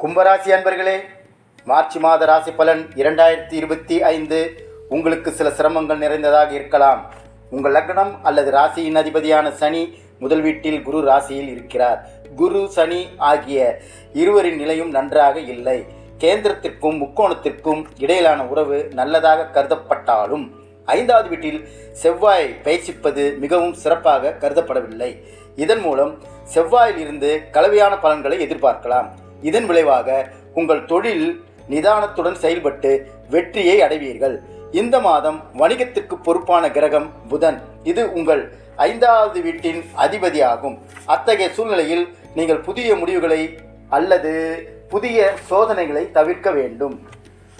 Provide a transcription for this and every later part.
கும்பராசி அன்பர்களே மார்ச் மாத ராசி பலன் இரண்டாயிரத்தி இருபத்தி ஐந்து. உங்களுக்கு சில சிரமங்கள் நிறைந்ததாக இருக்கலாம். உங்கள் லக்னம் அல்லது ராசியின் அதிபதியான சனி முதல் வீட்டில் குரு ராசியில் இருக்கிறார். குரு சனி ஆகிய இருவரின் நிலையும் நன்றாக இல்லை. கேந்திரத்திற்கும் முக்கோணத்திற்கும் இடையிலான உறவு நல்லதாக கருதப்பட்டாலும் ஐந்தாவது வீட்டில் செவ்வாய் பயிற்சிப்பது மிகவும் சிறப்பாக கருதப்படவில்லை. இதன் மூலம் செவ்வாயில் இருந்து கலவையான பலன்களை எதிர்பார்க்கலாம். இதன் விளைவாக உங்கள் தொழில் நிதானத்துடன் செயல்பட்டு வெற்றியை அடைவீர்கள். இந்த மாதம் வணிகத்திற்கு பொறுப்பான கிரகம் புதன். இது உங்கள் ஐந்தாவது வீட்டின் அதிபதியாகும். அத்தகைய சூழ்நிலையில் நீங்கள் புதிய முடிவுகளை அல்லது புதிய சோதனைகளை தவிர்க்க வேண்டும்.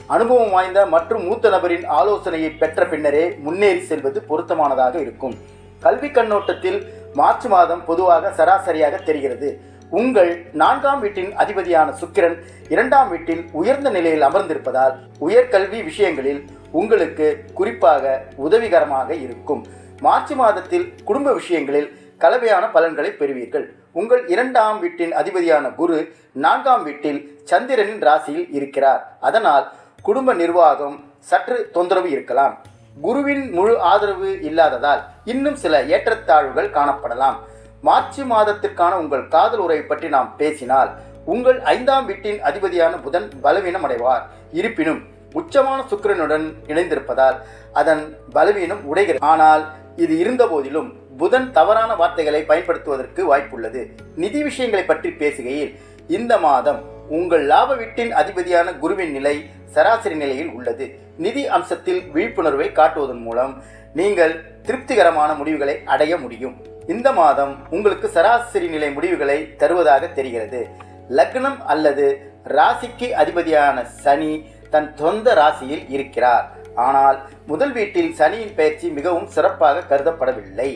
அனுபவம் வாய்ந்த மற்றும் மூத்த நபரின் ஆலோசனையை பெற்ற பின்னரே முன்னேறி செல்வது பொருத்தமானதாக இருக்கும். கல்வி கண்ணோட்டத்தில் மார்ச் மாதம் பொதுவாக சராசரியாக தெரிகிறது. உங்கள் நான்காம் வீட்டின் அதிபதியான சுக்கிரன் இரண்டாம் வீட்டில் உயர்ந்த நிலையில் அமர்ந்திருப்பதால் உயர்கல்வி விஷயங்களில் உங்களுக்கு குறிப்பாக உதவிகரமாக இருக்கும். மார்ச் மாதத்தில் குடும்ப விஷயங்களில் கலவையான பலன்களை பெறுவீர்கள். உங்கள் இரண்டாம் வீட்டின் அதிபதியான குரு நான்காம் வீட்டில் சந்திரனின் ராசியில் இருக்கிறார். அதனால் குடும்ப நிர்வாகம் சற்று தொந்தரவு இருக்கலாம். குருவின் முழு ஆதரவு இல்லாததால் இன்னும் சில ஏற்றத்தாழ்வுகள் காணப்படலாம். மார்ச் மாதத்திற்கான உங்கள் காதல் உரை பற்றி நாம் பேசினால் உங்கள் ஐந்தாம் வீட்டின் அதிபதியான புதன் பலவீனம் அடைவார். இருப்பினும் உச்சமான சுக்கிரனுடன் இணைந்திருப்பதால் அதன் பலவீனம் உடைகிறது. ஆனால் இது இருந்த போதிலும் புதன் தவறான வார்த்தைகளை பயன்படுத்துவதற்கு வாய்ப்புள்ளது. நிதி விஷயங்களை பற்றி பேசுகையில் இந்த மாதம் உங்கள் லாப வீட்டின் அதிபதியான குருவின் நிலை சராசரி நிலையில் உள்ளது. நிதி அம்சத்தில் விழிப்புணர்வை காட்டுவதன் மூலம் நீங்கள் திருப்திகரமான முடிவுகளை அடைய முடியும். இந்த மாதம் உங்களுக்கு சராசரி நிலை முடிவுகளை தருவதாக தெரிகிறது. லக்னம் அல்லது ராசிக்கு அதிபதியான சனி தன் சொந்த ராசியில் இருக்கிறார். ஆனால் முதல் வீட்டில் சனியின் பயிற்சி மிகவும் சிறப்பாக கருதப்படவில்லை.